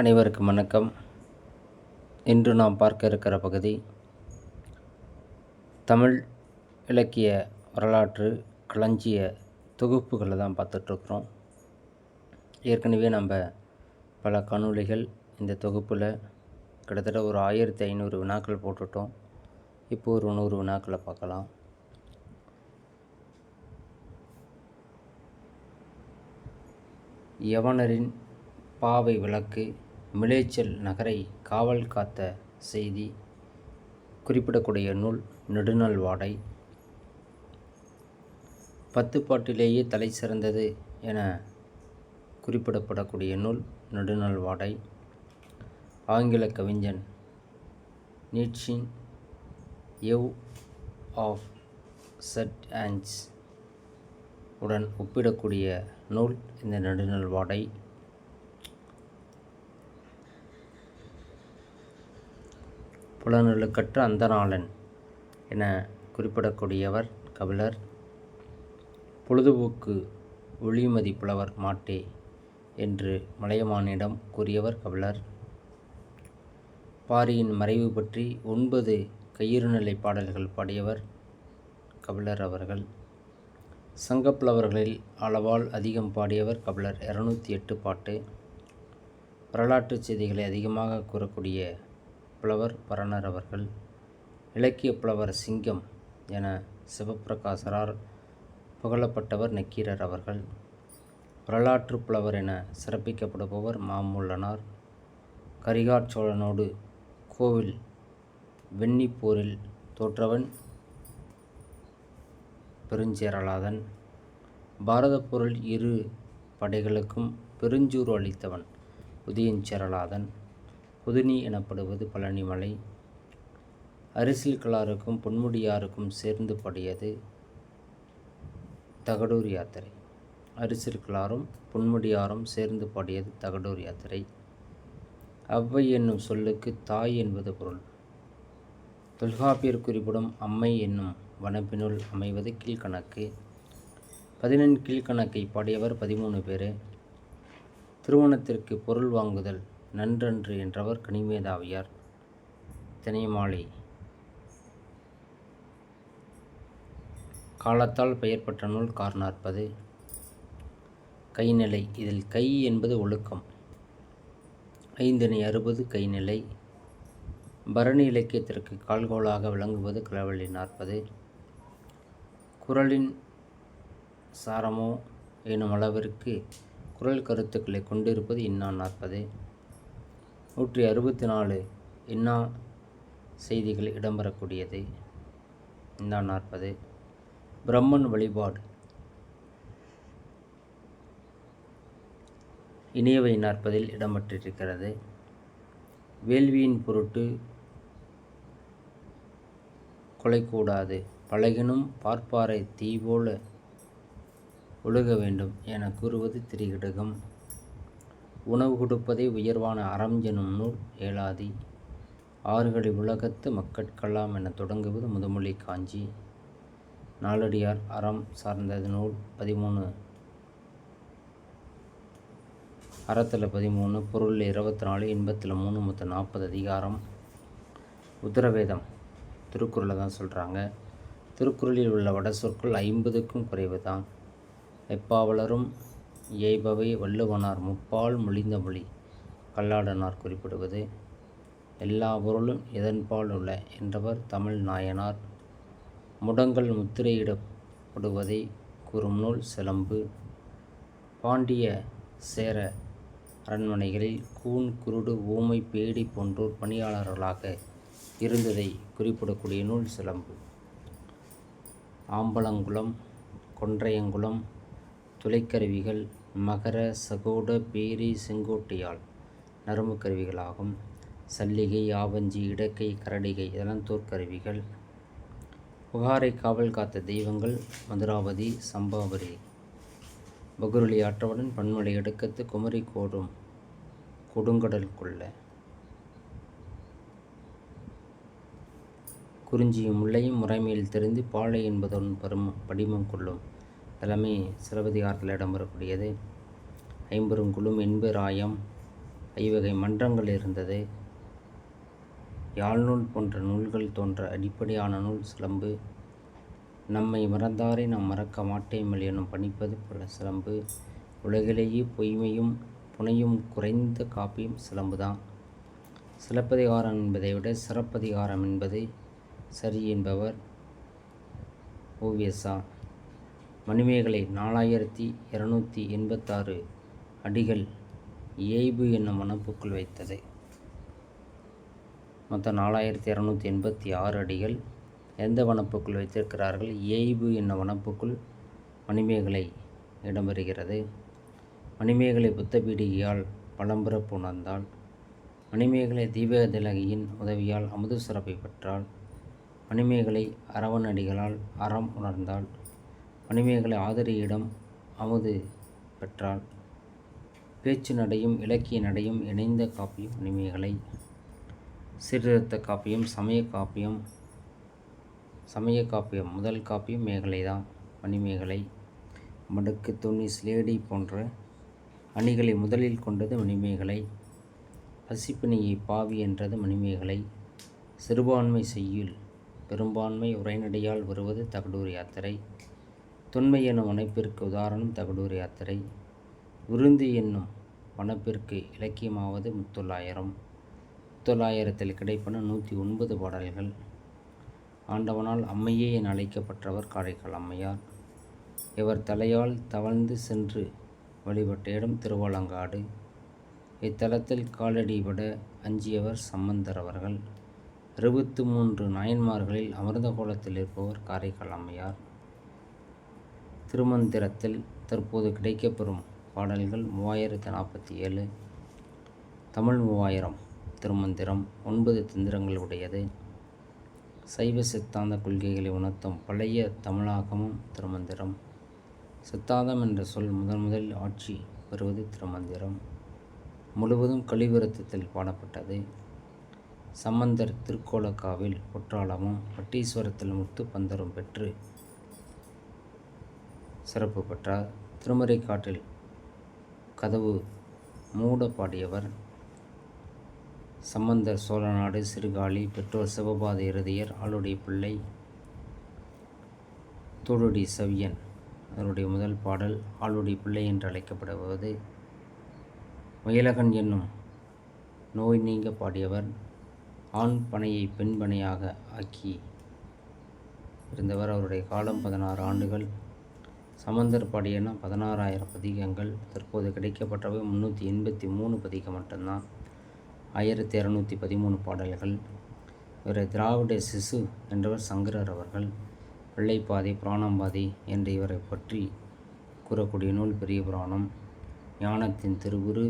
அனைவருக்கும் வணக்கம். இன்று நாம் பார்க்க இருக்கிற பகுதி தமிழ் இலக்கிய வரலாற்று களஞ்சிய தொகுப்புகளை தான் பார்த்துட்ருக்குறோம் ஏற்கனவே நம்ம பல காணொளிகள் இந்த தொகுப்பில் கிட்டத்தட்ட ஒரு ஆயிரத்தி ஐநூறு வினாக்கள் போட்டுட்டோம். இப்போ ஒரு நூறு வினாக்களை பார்க்கலாம். யவனரின் பாவை விளக்கு மிலேச்சல் நகரை காவல் காத்த செய்தி குறிப்பிடக்கூடிய நூல் நெடுநாள் வாடை. பத்துப்பாட்டிலேயே தலை சிறந்தது என குறிப்பிடப்படக்கூடிய நூல் நெடுநாள் வாடை. ஆங்கில கவிஞன் நீட்சின் எவ் ஆஃப் செட் ஆண்ட்ஸ் உடன் ஒப்பிடக்கூடிய நூல் இந்த நெடுநாள் வாடை. புலனொழுக்கற்ற அந்தநாளன் என குறிப்பிடக்கூடியவர் கபிலர். பொழுதுபோக்கு ஒளிமதி புலவர் மாட்டே என்று மலையமானிடம் கூறியவர் கபிலர். பாரியின் மறைவு பற்றி ஒன்பது கையிருநிலை பாடல்கள் பாடியவர் கபிலர் அவர்கள். சங்கப்புலவர்களில் அளவால் அதிகம் பாடியவர் கபிலர். இரநூத்தி எட்டு பாட்டு. வரலாற்று செய்திகளை அதிகமாக கூறக்கூடிய புலவர் பரணர் அவர்கள் இலக்கிய புலவர் சிங்கம் என சிவப்பிரகாசரார் புகழப்பட்டவர் நக்கீரர் அவர்கள் வரலாற்று புலவர் என சிறப்பிக்கப்படுபவர் மாமுள்ளனார் கரிகாற்சோழனோடு கோவில் வெண்ணிப்போரில் தோற்றவன் பெருஞ்சேரலாதன் பாரத இரு படைகளுக்கும் பெருஞ்சூறு அளித்தவன் உதயஞ்சேரலாதன் புதுனி எனப்படுவது பழனிமலை. அரிசில் கிளாருக்கும் பொன்முடியாருக்கும் சேர்ந்து பாடியது தகடூர் யாத்திரை. அரிசில் கிளாரும் பொன்முடியாரும் சேர்ந்து பாடியது தகடூர் யாத்திரை. அவ்வை என்னும் சொல்லுக்கு தாய் என்பது பொருள். தொல்காப்பியர் குறிப்பிடும் அம்மை என்னும் வனப்பினுள் அமைவது கீழ்கணக்கு. பதினெண் கீழ்கணக்கை பாடியவர் பதிமூணு பேர். திருமணத்திற்கு பொருள் வாங்குதல் நன்றன்று என்றவர் கனிமேதாவியார். தினைமாலை காலத்தால் பெயர்பட்ட நூல் நூல் கார்நாற்பது கைநிலை. இதில் கை என்பது ஒழுக்கம். ஐந்தினை அறுபது கைநிலை. பரணி இலக்கியத்திற்கு கால்கோளாக விளங்குவது கிளவழி நாற்பது. குரலின் சாரமோ எனும் அளவிற்கு குரல் கருத்துக்களை கொண்டிருப்பது இன்னா நாற்பது. நூற்றி அறுபத்தி நாலு இன்னா செய்திகள் இடம்பெறக்கூடியது. இன்னா நாற்பது. பிரம்மன் வழிபாடு. இனியவை நாற்பதில் இடம்பெற்றிருக்கிறது. வேள்வியின் பொருட்டு கொலை கூடாது பழகினும் பார்ப்பாரை தீபோல ஒழுக வேண்டும் என கூறுவது திரிகிடகம். உணவு கொடுப்பதே உயர்வான அறம் எனும் நூல் ஏலாதி ஆறுகளை உலகத்து மக்கட்கலாம் என தொடங்குவது முதுமொழி காஞ்சி. நாளடியார் அறம் சார்ந்தது நூல் பதிமூணு. அறத்தில் பதிமூணு பொருள் இருபத்தி நாலு இன்பத்தில் மூணு மொத்தம் நாற்பது அதிகாரம். உத்தரவேதம். திருக்குறளை தான் சொல்கிறாங்க திருக்குறளில் உள்ள வட சொற்கள் ஐம்பதுக்கும் குறைவு தான் எப்பாவலரும் ஏய்பவை வள்ளுவனார் முப்பால் மொழிந்த மொழி. கல்லாடனார் குறிப்பிடுவது எல்லா பொருளும் எதன்பால் உள்ள என்றவர் தமிழ் நாயனார். முடங்கள் முத்திரையிடப்படுவதை கூறும் நூல் சிலம்பு. பாண்டிய சேர அரண்மனைகளில் கூன் குருடு ஊமை பேடி போன்றோர் பணியாளர்களாக இருந்ததை குறிப்பிடக்கூடிய நூல் சிலம்பு. ஆம்பலங்குளம் கொன்றையங்குளம் துளைக்கருவிகள் மகர சகோட பேரி செங்கோட்டையால் நரம்பு கருவிகளாகும். சல்லிகை ஆவஞ்சி இடக்கை கரடிகை இதெல்லாம் தோற்கருவிகள் புகாரை காவல் காத்த தெய்வங்கள் மதுராவதி சம்பாவரி பகுருளி ஆற்றவுடன் பன்மலை எடுக்கத்து குமரி கோடும் கொடுங்கடல் கொள்ள. குறிஞ்சியும் முல்லையும் முறைமையில் தெரிந்து பாலை என்பதுடன் பரும படிமம் கொள்ளும். தலைமை சிலப்பதிகாரத்தில் இடம்பெறக்கூடியது. ஐம்பெருங்குழும் எண்பெராயம் ஐவகை மன்றங்கள் இருந்தது. யாழ்நூல் போன்ற நூல்கள் தோன்ற அடிப்படையான நூல் சிலம்பு. நம்மை மறந்தாரை நாம் மறக்க மாட்டேமில்லை எனும் பணிப்பது போல சிலம்பு. உலகிலேயே பொய்மையும் புனையும் குறைந்த காப்பியும் சிலம்புதான். சிலப்பதிகாரம் என்பதை விட சிறப்பதிகாரம் என்பது சரி என்பவர் ஓவியஸா மணிமேகலை நாலாயிரத்தி இரநூத்தி எண்பத்தாறு அடிகள் ஏய்பு என்னும் மனப்புக்குள் வைத்தது. மொத்தம் நாலாயிரத்தி இரநூத்தி எண்பத்தி ஆறு அடிகள் எந்த வனப்புக்குள் வைத்திருக்கிறார்கள்? ஏய்பு என்னும் வனப்புக்குள் மணிமேகலை இடம்பெறுகிறது. மணிமேகலை புத்த பீடிகையால் பழம்பிறப்பு உணர்ந்தாள் மணிமேகலை தீபதிலகியின் உதவியால் அமுது சிறப்பை பெற்றாள். மணிமேகலை அரவணடிகளால் அறம் உணர்ந்தாள். மணிமேகலை ஆதரியிடம் அமுது பெற்றாள். பேச்சு நடையும் இலக்கிய நடையும் இணைந்த காப்பியம் மணிமேகலை. சீர்திருத்த காப்பியம் சமய காப்பியம் சமய காப்பியம் முதல் காப்பியம் மேகலை தான் மணிமேகலை. மடுக்கு துணி ஸ்லேடி போன்ற அணிகளை முதலில் கொண்டது மணிமேகலை. பசிப்பிணியை பாவி என்றது மணிமேகலை. சிறுபான்மை செய்யுள் பெரும்பான்மை உரைநடையால் வருவது தகடூர் யாத்திரை. தொன்மை என்னும் வனப்பிற்கு உதாரணம் தகடூர் யாத்திரை. விருந்து என்னும் வனப்பிற்கு இலக்கியமாவது முத்தொள்ளாயிரம். முத்தொள்ளாயிரத்தில் கிடைப்பன நூற்றி ஒன்பது பாடல்கள். ஆண்டவனால் அம்மையே என அழைக்கப்பட்டவர் காரைக்கால் அம்மையார். இவர் தலையால் தவழ்ந்து சென்று வழிபட்ட இடம் திருவாலங்காடு. இத்தலத்தில் காலடிபட அஞ்சியவர் சம்பந்தர் அவர்கள். அறுபத்து மூன்று நாயன்மார்களில் அமிர்த கோலத்தில் இருப்பவர் காரைக்கால் அம்மையார். திருமந்திரத்தில் தற்போது கிடைக்கப்பெறும் பாடல்கள் மூவாயிரத்து நாற்பத்தி ஏழு. தமிழ் மூவாயிரம் திருமந்திரம் ஒன்பது தந்திரங்கள் உடையது சைவ சித்தாந்த கொள்கைகளை உணர்த்தும் பழைய தமிழாகமும் திருமந்திரம். சித்தாந்தம் என்ற சொல் முதன் முதலில் ஆட்சி வருவது திருமந்திரம். முழுவதும் கலிவிருத்தத்தில் பாடப்பட்டது. சம்பந்தர் திருக்கோலக்காவில் குற்றாலமும் பட்டீஸ்வரத்தில் முத்து பந்தரும் பெற்று சிறப்பு பெற்றார். திருமறைக்காட்டில் கதவு மூட பாடியவர் சம்பந்தர் சோழநாடு சிறுகாளி பெற்றோர் சிவபாத இறுதியர் ஆளுடைய பிள்ளை தோடுடி சவியன் அவருடைய முதல் பாடல் ஆளுடைய பிள்ளை என்று அழைக்கப்படுவது. முயலகன் என்னும் நோய் நீங்க பாடியவர் ஆண் பனையை பெண் பனையாக ஆக்கி இருந்தவர். அவருடைய காலம் பதினாறு ஆண்டுகள். சமந்தர் பாடியன பதினாறாயிரம் பதிகங்கள் தற்போது கிடைக்கப்பட்டவை முந்நூற்றி எண்பத்தி மூணு பதிகம் மட்டும்தான். ஆயிரத்தி இரநூத்தி பதிமூணு பாடல்கள். இவரை திராவிட சிசு என்றவர் சங்கரர் அவர்கள் பிள்ளைப்பாதி புராணம்பாதை என்று இவரை பற்றி கூறக்கூடிய நூல் பெரிய புராணம். ஞானத்தின் திருவுரு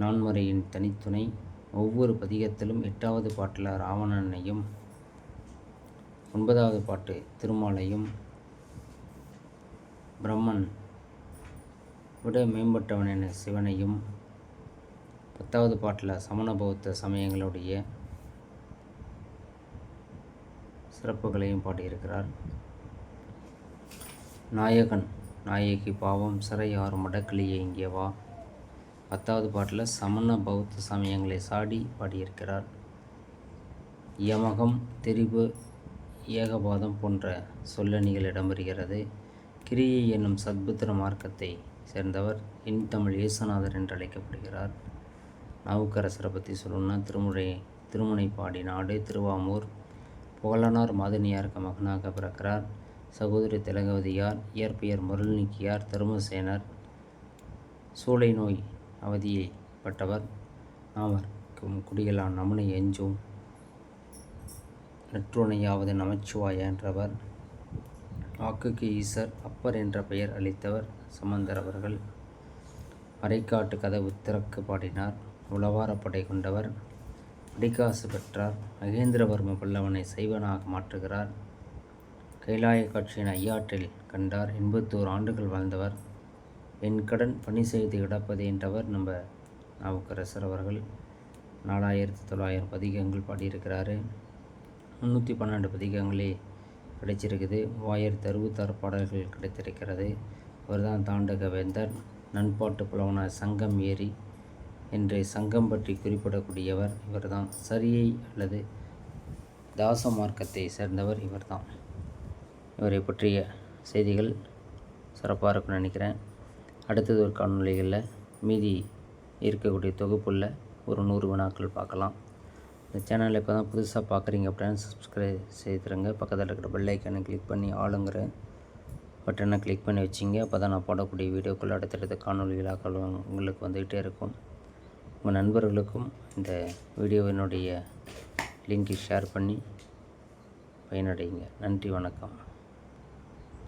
நான்மறையின் தனித்துணை ஒவ்வொரு பதிகத்திலும் எட்டாவது பாட்டில் ராவணனையும் ஒன்பதாவது பாட்டு திருமாலையும் பிரம்மன் விட மேம்பட்டவன் என சிவனையும் பத்தாவது பாட்டில் சமண பௌத்த சமயங்களுடைய சிறப்புகளையும் பாடியிருக்கிறார். நாயகன் நாயகி பாவம் சிறை ஆறு மடக்கிளியே இங்கே வா. பத்தாவது பாட்டில் சமண பௌத்த சமயங்களை சாடி பாடியிருக்கிறார். யமகம் தெரிவு ஏகபாதம் போன்ற சொல்லணிகள் இடம்பெறுகிறது கிரியை என்னும் சத்புத்திர மார்க்கத்தை சேர்ந்தவர் இன் தமிழ் இயேசுநாதர் என்று அழைக்கப்படுகிறார் நாவுக்கரசரை பற்றி சொல்லணும்னா திருமுறை திருமுனைப்பாடி நாடு திருவாமூர் புகழனார் மாதனியாருக்கு மகனாக பிறக்கிறார். சகோதரி திலகவதியார் இயற்பெயர் முரளினிக்கியார் தருமசேனர் சூளை நோய் அவதியை பட்டவர் நாமர்க்கும் குடிகளான் நமனை எஞ்சும். நற்றுணையாவது நமச்சிவாய என்றவர். வாக்குக்கு ஈசர் அப்பர் என்ற பெயர் அளித்தவர் சம்பந்தர் அவர்கள். அரைக்காட்டு கதவு திறக்கு பாடினார். உளவாரப்படை கொண்டவர். படிக்காசு பெற்றார். மகேந்திரவர்ம பல்லவனை சைவனாக மாற்றுகிறார். கைலாய காட்சியின் ஐயாற்றில் கண்டார். எண்பத்தோரு ஆண்டுகள் வாழ்ந்தவர். என் கடன் பணி செய்து கிடப்பது என்றவர் நம்ம நாவுக்கரசர் அவர்கள். நாலாயிரத்தி தொள்ளாயிரம் பதிகங்கள் பாடியிருக்கிறாரு. முந்நூற்றி பன்னெண்டு பதிகங்களே கிடைச்சிருக்குது. வாயர் தருவுத்தார் பாடல்கள் கிடைத்திருக்கிறது. அவர் தான் தாண்டக வேந்தர் நண்பாட்டு புலவனார் சங்கம் ஏறி என்று சங்கம் பற்றி குறிப்பிடக்கூடியவர் இவர்தான். சரியை அல்லது தாச மார்க்கத்தை சேர்ந்தவர் இவர்தான். இவரை பற்றிய செய்திகள் சிறப்பாக இருக்கும்னு நினைக்கிறேன். அடுத்தது ஒரு காணொலிகளில் மீதி இருக்கக்கூடிய தொகுப்புள்ள ஒரு நூறு வினாக்கள் பார்க்கலாம். இந்த சேனலை இப்போ தான் புதுசாக பார்க்குறீங்க அப்படின்னா சப்ஸ்கிரைப் செய்துருங்க. பக்கத்தில் இருக்கிற பெல் ஐக்கானை கிளிக் பண்ணி ஆளுங்கிற பட்டனை கிளிக் பண்ணி வச்சிங்க. அப்போ தான் நான் போடக்கூடிய வீடியோக்கள் அடுத்தடுத்த காணொலிகளாக உங்களுக்கு வந்துக்கிட்டே இருக்கும். உங்கள் நண்பர்களுக்கும் இந்த வீடியோவினுடைய லிங்கை ஷேர் பண்ணி பயனடைங்க நன்றி வணக்கம்.